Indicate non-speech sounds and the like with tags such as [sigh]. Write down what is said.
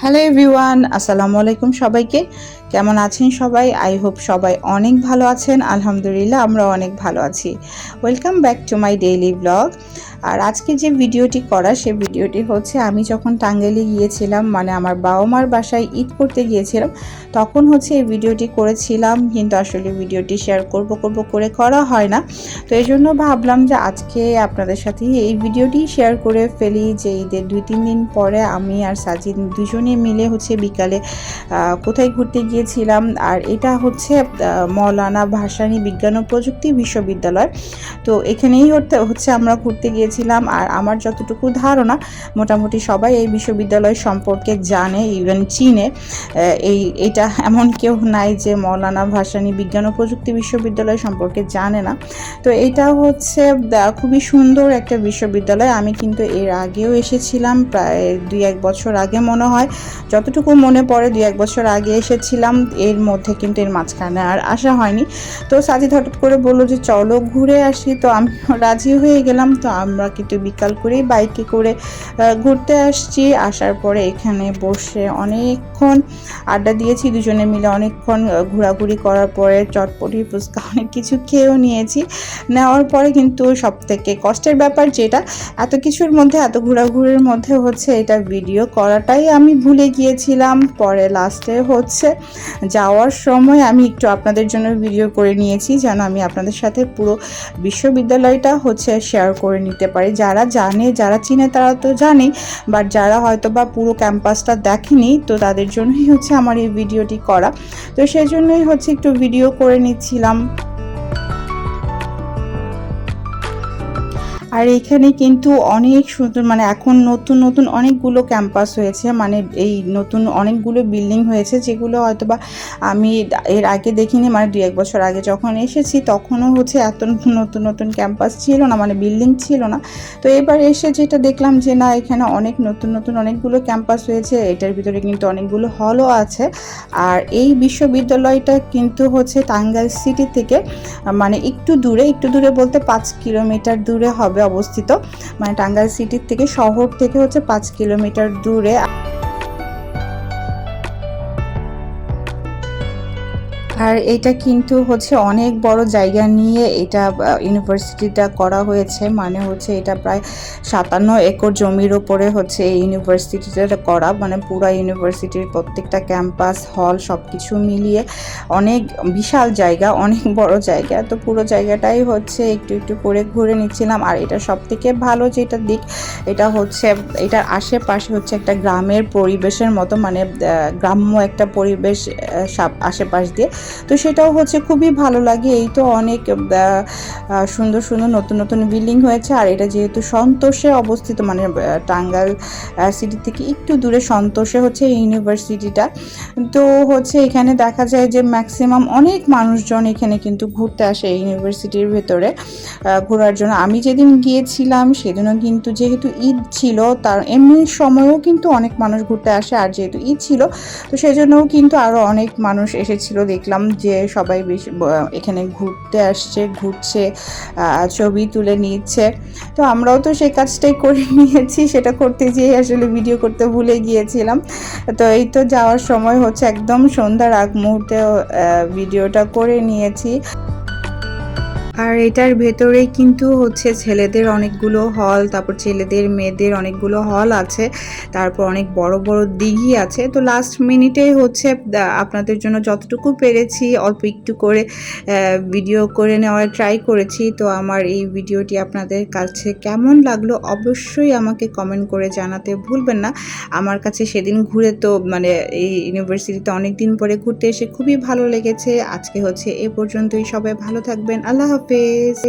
Hello everyone আসসালামু আলাইকুম সবাইকে। কেমন আছেন সবাই? আই হোপ সবাই অনেক ভালো আছেন। আলহামদুলিল্লাহ আমরা অনেক ভালো আছি। Welcome back to my daily blog আর আজকে যে ভিডিওটি করা, সে ভিডিওটি হচ্ছে আমি যখন টাঙ্গাইলে গিয়েছিলাম মানে আমার বাবা মার বাসায় ঈদ করতে গিয়েছিলাম, তখন হচ্ছে এই ভিডিওটি করেছিলাম, কিন্তু আসলে ভিডিওটি শেয়ার করব করব করে করা হয় না। তো এই জন্য ভাবলাম যে আজকে আপনাদের সাথে এই ভিডিওটি শেয়ার করে ফেলি যে ঈদের দুই, তিন দিন পরে আমি আর সাজিদ দুজনে মিলে হচ্ছে বিকালে কোথায় ঘুরতে গিয়েছিলাম। আর এটা হচ্ছে মৌলানা ভাসানী বিজ্ঞান ও প্রযুক্তি বিশ্ববিদ্যালয়। তো এখানেই হচ্ছে আমরা ঘুরতে গিয়েছিলাম আর আমার যতটুকু ধারণা, মোটামুটি সবাই এই বিশ্ববিদ্যালয় সম্পর্কে জানে ইভেন চীনে। এই, এটা এমন কেউ নাই যে মৌলানা ভাসানী বিজ্ঞান ও প্রযুক্তি বিশ্ববিদ্যালয় সম্পর্কে জানে না। তো এটা হচ্ছে খুবই সুন্দর একটা বিশ্ববিদ্যালয়। আমি কিন্তু এর আগেও এসেছিলাম, প্রায় দুই এক বছর আগে মনে হয়। যতটুকু মনে পড়ে, দুই এক বছর আগে এসেছিলাম, এর মধ্যে কিন্তু এর মাঝখানে আর আসা হয়নি। তো সাজিদ হঠাৎ করে বলল যে, চলো ঘুরে আসি। তো আমি রাজি হয়ে গেলাম। তো আমরা কিন্তু বিকাল করেই বাইকে করে ঘুরতে আসছি। আসার পরে এখানে বসে অনেকক্ষণ আড্ডা দিয়েছি। দুজনে মিলে অনেকক্ষণ ঘোরাঘুরি করার পরে চটপটি, ফুচকা অনেক কিছু খেয়েও নিয়েছি। নেওয়ার পরে কিন্তু সব থেকে কষ্টের ব্যাপার যেটা, এত কিছুর মধ্যে, এত ঘোরাঘুরির মধ্যে হচ্ছে এটা ভিডিও করাটাই আমি ভুলে গিয়েছিলাম। পরে লাস্টে হচ্ছে যাওয়ার সময় আমি একটু আপনাদের জন্য ভিডিও করে নিয়েছি। যেন আমি আপনাদের সাথে পুরো বিশ্ববিদ্যালয়টা হচ্ছে শেয়ার করে নিতে পারি। যারা জানে, যারা চিনে তারা তো জানে বাট যারা হয়তো বা পুরো ক্যাম্পাসটা দেখেনি, তো তাদের জন্যই হচ্ছে আমার এই ভিডিওটি করা। তো সেই জন্যই হচ্ছে একটু ভিডিও করে নিচ্ছিলাম। আর এখানে কিন্তু অনেক সুন্দর মানে এখন নতুন নতুন অনেকগুলো ক্যাম্পাস হয়েছে মানে এই নতুন অনেকগুলো বিল্ডিং হয়েছে, যেগুলো হয়তো বা আমি এর আগে দেখিনি মানে দু এক বছর আগে যখন এসেছি, তখনও হচ্ছে এত নতুন নতুন ক্যাম্পাস ছিল না মানে বিল্ডিং ছিল না। তো এবার এসে যেটা দেখলাম যে না, এখানে অনেক নতুন নতুন অনেকগুলো ক্যাম্পাস হয়েছে, এটার ভিতরে কিন্তু অনেকগুলো হলও আছে। আর এই বিশ্ববিদ্যালয়টা কিন্তু হচ্ছে টাঙ্গাইল সিটি থেকে মানে একটু দূরে একটু দূরে বলতে পাঁচ কিলোমিটার দূরে হবে অবস্থিত। মানে টাঙ্গাইল সিটির থেকে শহর থেকে হচ্ছে পাঁচ কিলোমিটার দূরে। আর এটা কিন্তু হচ্ছে অনেক বড় জায়গা নিয়ে এটা ইউনিভার্সিটিটা করা হয়েছে। মানে হচ্ছে এটা প্রায় সাতান্ন একর জমির ওপরে হচ্ছে এই ইউনিভার্সিটিটা করা। মানে পুরা ইউনিভার্সিটির প্রত্যেকটা ক্যাম্পাস হল সব কিছু মিলিয়ে অনেক বিশাল জায়গা, অনেক বড় জায়গা। তো পুরো জায়গাটাই হচ্ছে একটু একটু করে ঘুরে নিচ্ছিলাম। আর এটা সব থেকে ভালো যেটা দিক, এটা হচ্ছে এটার আশেপাশে হচ্ছে একটা গ্রামের পরিবেশের মতো। মানে গ্রাম্য একটা পরিবেশ আশেপাশ দিয়ে। তো সেটাও হচ্ছে খুবই ভালো লাগে। এই তো অনেক সুন্দর সুন্দর নতুন নতুন বিল্ডিং হয়েছে। আর এটা যেহেতু সন্তোষে অবস্থিত মানে আহ, টাঙ্গাইল সিটি থেকে একটু দূরে সন্তোষে হচ্ছে ইউনিভার্সিটিটা তো হচ্ছে এখানে দেখা যায় যে ম্যাক্সিমাম অনেক মানুষজন এখানে কিন্তু ঘুরতে আসে ইউনিভার্সিটির ভেতরে ঘোরার জন্য। আমি যেদিন গিয়েছিলাম সেদিনও কিন্তু যেহেতু ঈদ ছিল তার এমনি সময়ও কিন্তু অনেক মানুষ ঘুরতে আসে আর যেহেতু ঈদ ছিল তো সেই জন্যও কিন্তু আরও অনেক মানুষ এসেছিল দেখলাম। যে সবাই বেশি এখানে ঘুরতে আসছে, ঘুরছে ছবি তুলে নিচ্ছে। তো আমরাও তো সেই কাজটাই করে [laughs] নিয়েছি, সেটা করতে যেয়ে আসলে ভিডিও করতে ভুলে গিয়েছিলাম। তো এই তো যাওয়ার সময় হচ্ছে একদম সন্ধ্যার আগ মুহূর্তে ভিডিওটা করে নিয়েছি। আর এটার ভেতরেই কিন্তু হচ্ছে ছেলেদের অনেকগুলো হল তারপর ছেলেদের মেয়েদের অনেকগুলো হল আছে, তারপর অনেক বড় বড় দিঘি আছে। তো লাস্ট মিনিটে হচ্ছে আপনাদের জন্য যতটুকু পেরেছি, অল্প একটু করে ভিডিও করে নেওয়ার ট্রাই করেছি। তো আমার এই ভিডিওটি আপনাদের কাছে কেমন লাগল অবশ্যই আমাকে কমেন্ট করে জানাতে ভুলবেন না। আমার কাছে সেদিন ঘুরে তো মানে এই ইউনিভার্সিটিতে অনেক দিন পরে ঘুরতে এসে খুবই ভালো লেগেছে। আজকে হচ্ছে এ পর্যন্তই। সবাই ভালো থাকবেন। আল্লাহ হাফেজ